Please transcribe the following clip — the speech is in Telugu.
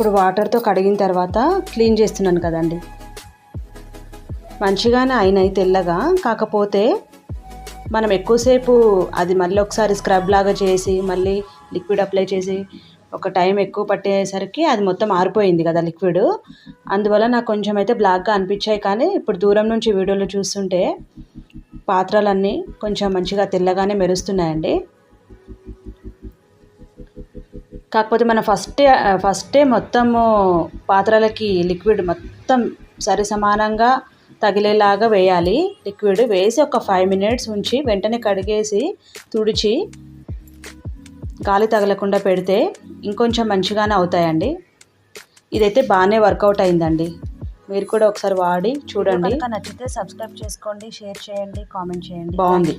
ఇప్పుడు వాటర్తో కడిగిన తర్వాత క్లీన్ చేస్తున్నాను కదండి. మంచిగానే అయినాయి తెల్లగా. కాకపోతే మనం ఎక్కువసేపు అది మళ్ళీ ఒకసారి స్క్రబ్ లాగా చేసి మళ్ళీ లిక్విడ్ అప్లై చేసి ఒక టైం ఎక్కువ పట్టేసరికి అది మొత్తం ఆరిపోయింది కదా లిక్విడ్ అందువల్ల నాకు కొంచెం అయితే బ్లాక్గా అనిపించాయి కానీ ఇప్పుడు దూరం నుంచి వీడియోలో చూస్తుంటే పాత్రలన్నీ కొంచెం మంచిగా తెల్లగానే మెరుస్తున్నాయండి. కాకపోతే మనం ఫస్టే ఫస్టే మొత్తము పాత్రలకి లిక్విడ్ మొత్తం సరి సమానంగా తగిలేలాగా వేయాలి. లిక్విడ్ వేసి ఒక ఫైవ్ మినిట్స్ ఉంచి వెంటనే కడిగేసి తుడిచి గాలి తగలకుండా పెడితే ఇంకొంచెం మంచిగానే అవుతాయండి. ఇదైతే బాగానే వర్కౌట్ అయిందండి. మీరు కూడా ఒకసారి వాడి చూడండి. నచ్చితే సబ్స్క్రైబ్ చేసుకోండి షేర్ చేయండి కామెంట్ చేయండి. బాగుంది.